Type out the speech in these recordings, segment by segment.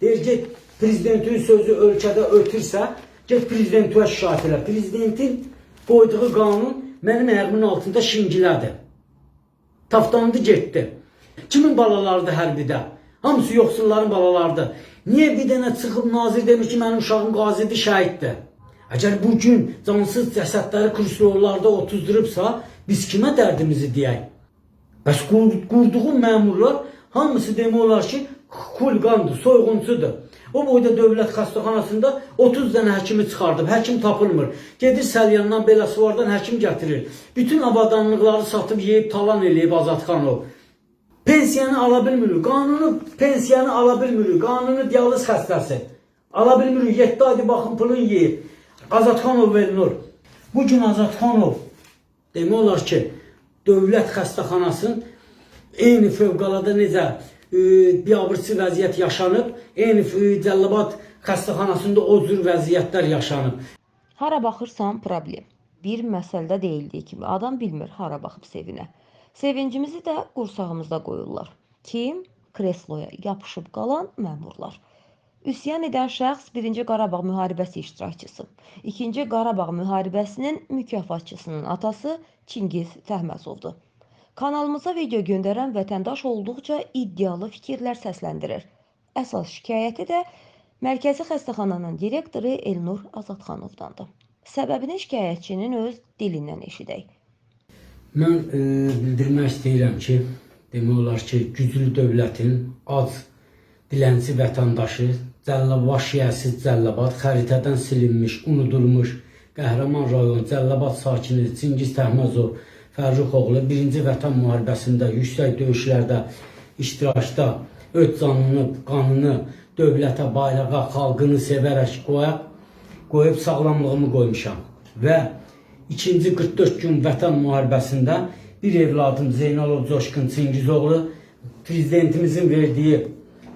Deyir get prezidentin sözü ölkədə ötürsə, get prezidentə şikayət elə. Prezidentin qoyduğu qanun mənim ayağımın altında şingilədir. Taftandı getdi. Kimin balalarıdır hərbidə? Hamısı yoxsulların balalarıdır. Niyə bir dənə çıxıb nazir demiş ki, mənim uşağım qazidir, şəhiddir? Əgər bu gün cansız cəsədləri kursorlarda otuzdurubsa, biz kimə dərdimizi deyək? Bəs qur- qurduğu məmurlar hamısı demək olar ki, xulqandır, soyğunçudur. O boyda dövlət xəstəxanasında 30 dənə həkimi çıxardıb, həkim tapılmır. Gedir Səlyandan, Beləsivardan həkim gətirir. Bütün avadanlıqları satıb yeyib talan eləyib Azadxanov. Pensiyanı ala bilmirik. Qanunu pensiyanı ala bilmirik. Qanunu dializ xəstəsi. Ala bilmirik. 7 aydır baxın pulun yeyib. Azadxanov verilir. Bu gün Azadxanov demək olar ki, dövlət xəstəxanasının eyni fövqəladə necə biabırçı vəziyyət yaşanıb, eyni Cəllabad xəstəxanasında o cür vəziyyətlər yaşanıb. Hara baxırsan problem. Bir məsələdə deyildiyi kimi adam bilmir hara baxıb sevinə. Sevincimizi də qursağımızda qoyurlar. Kim? Kresloya yapışıb qalan məmurlar. Üsyan edən şəxs 1-ci Qarabağ müharibəsi iştirakçısı, 2-ci Qarabağ müharibəsinin mükafatçısının atası Çingiz Təhməzovdur. Kanalımıza video göndərən vətəndaş olduqca iddialı fikirlər səsləndirir. Əsas şikayəti də Mərkəzi xəstəxananın direktoru Elnur Azadxanovdandır. Səbəbini şikayətçinin öz dilindən eşidək. Mən e, bildirmək istəyirəm ki, demək olar ki, güclü dövlətin ac dilənçi vətəndaşı Cəllabad şiəsiz Cəllabad xəritədən silinmiş, unudulmuş qəhrəman rayon Cəllabad sakini Çingiz Təhməzov Fərruxoğlu 1-ci Vətən müharibəsində yüksək döyüşlərdə iştirakda öz canını, qanını dövlətə, bayrağa, xalqını sevərək qoyub, qoyub sağlamlığımı qoymuşam və İkinci 44 gün vətən müharibəsində bir evladım Zeynalov Coşkun Çingizoğlu prezidentimizin verdiyi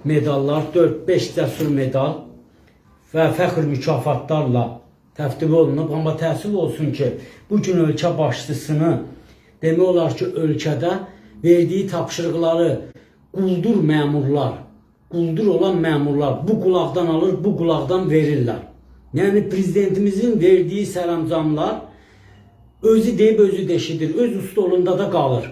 medallar 4-5 cəsur medal və fəxr mükafatlarla təftib olunub. Amma təəssüf olsun ki, bu gün ölkə başçısını demək olar ki, ölkədə verdiyi tapşırıqları quldur məmurlar, quldur olan məmurlar bu qulaqdan alır, bu qulaqdan verirlər. Yəni prezidentimizin verdiyi sərəncamlar özü deyib özü deşidir. Öz ustolunda da qalır.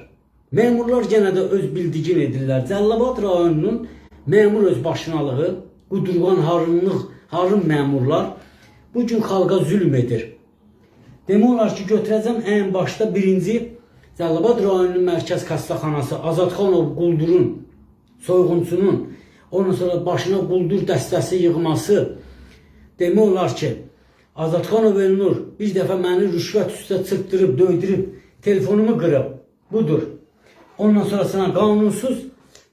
Memurlar yenə də öz bildigin edirlər. Cəllabad rayonunun memur öz başınalığı, qudurğan harınlıq, harın memurlar bu gün xalqa zülm edir. Demək olar ki, götürəcəm ən başda birinci Cəllabad rayonunun mərkəz xəstəxanası Azadxanov Quldurun soyğunçunun ondan sonra başına quldur dəstəsi yığması demək olar ki, Azadxanov Elnur bir dəfə məni rüşvət üstə çırptırıb, döydürüb, telefonumu qırıb. Budur. Ondan sonrasına qanunsuz,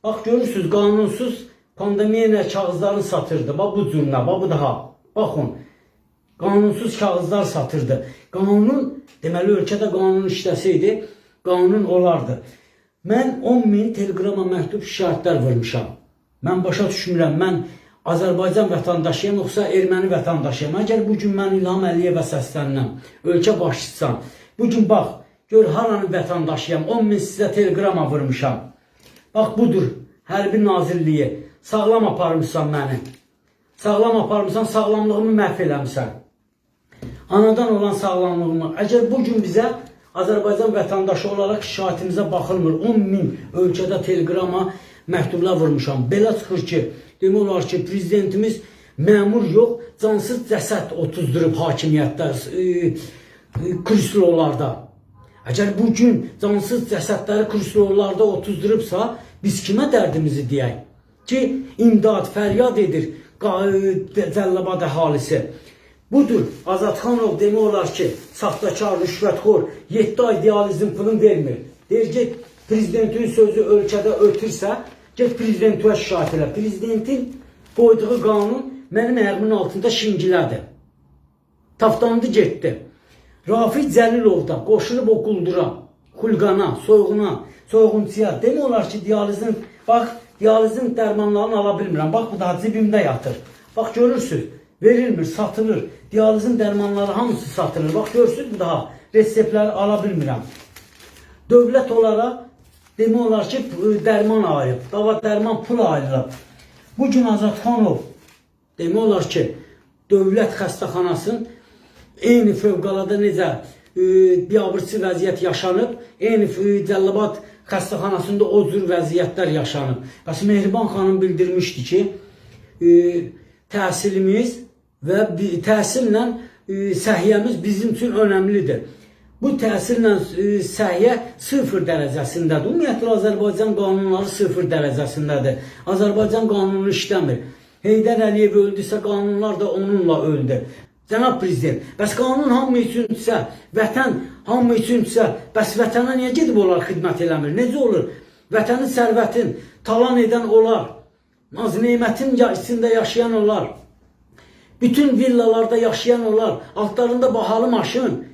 bax görürsüz qanunsuz pandemiya ilə kağızları satırdı. Bax bu cürünə, bax bu daha. Baxın. Qanunsuz kağızlar satırdı. Qanun, deməli ölkədə qanun işləsəydi, qanun olardı. Mən 10 min telegrama məktub şikayətlər vermişəm. Mən başa düşmürəm. Mən Azərbaycan vətəndaşıyam yoxsa erməni vətəndaşıyam? Əgər bu gün mən İlham Əliyevə səslənirəm, ölkə başçısan, bu gün bax, gör haranın vətəndaşıyam, 10 min sizə telegrama vurmuşam. Bax budur, hərbi nazirliyi. Sağlam aparmışsan məni. Sağlam aparmışsan, sağlamlığımı məhv eləmişsən. Anadan olan sağlamlığımı. Əgər bu gün bizə Azərbaycan vətəndaşı olaraq şikayətimizə baxılmır. 10 min ölkədə telegrama məktublar vurmuşam. Belə çıxır ki, demək olar ki, prezidentimiz məmur yox, cansız cəsəd otuzdurub hakimiyyətdə, e, e, kursilolarda. Əgər bu gün cansız cəsədləri kursilolarda otuzdurubsa, biz kimə dərdimizi deyək? Ki, imdad, fəryad edir Cəllabad əhalisi. Budur, Azadxanov demək olar ki, saxtakar, rüşvətxor, 7 ay dializin pulunu vermir. Deyir, get prezidentin sözü ölkədə ötürsə, get prezidentə şikayət elə. Prezidentin qoyduğu qanun mənim ayağımın altında şingilədir. Taftandı getdi. Rafiq Cəlilov da qoşulub o quldura, xulqana, soyğuna, soyğunçuya. Demək olar ki, dializin, bax, dializin dərmanlarını ala bilmirəm. Bax, bu da cibimdə yatır. Bax, görürsüz, verilmir, satılır. Dializin dərmanları hamısı satılır. Bax, görürsüz, bu daha reseptləri ala bilmirəm. Dövlət olaraq demək olar ki, dərman ayırıb, dava dərman pul ayırıb. Bu gün Azadxanov demək olar ki, dövlət xəstəxanasının eyni fövqəladə necə e, biabırçı vəziyyət yaşanıb, eyni Cəllabad xəstəxanasında o cür vəziyyətlər yaşanıb. Bəs Mehriban xanım bildirmişdi ki, e, təhsilimiz və təhsillə e, səhiyyəmiz bizim üçün önəmlidir. Bu təhsillə e, səhiyyə sıfır dərəcəsindədir. Ümumiyyətlə Azərbaycan qanunları sıfır dərəcəsindədir. Azərbaycan qanunu işləmir. Heydər Əliyev öldüsə qanunlar da onunla öldü. Cənab prezident, bəs qanun hamı üçünsə, vətən hamı üçünsə, bəs vətənə niyə gedib onlar xidmət eləmir? Necə olur? Vətənin sərvətin talan edən onlar, naz-nemətin ya- içində yaşayan onlar, bütün villalarda yaşayan onlar, altlarında bahalı maşın,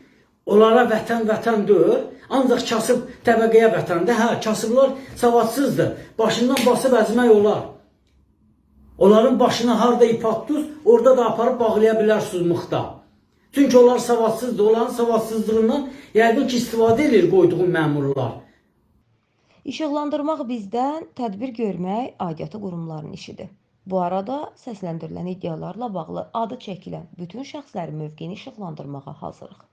onlara vətən vətən deyil, ancaq kasıb təbəqəyə vətəndir. Hə, kasıblar savadsızdır. Başından basıb əzmək olar. Onların başına harda ip atdınız, orada da aparıb bağlaya bilərsiniz mıxda. Çünki onlar savadsızdır. Onların savadsızlığından yəqin ki, istifadə edir qoyduğum məmurlar. İşıqlandırmaq bizdən, tədbir görmək aidiyyatı qurumların işidir. Bu arada səsləndirilən iddialarla bağlı adı çəkilən bütün şəxslərin mövqeyini işıqlandırmağa hazırıq.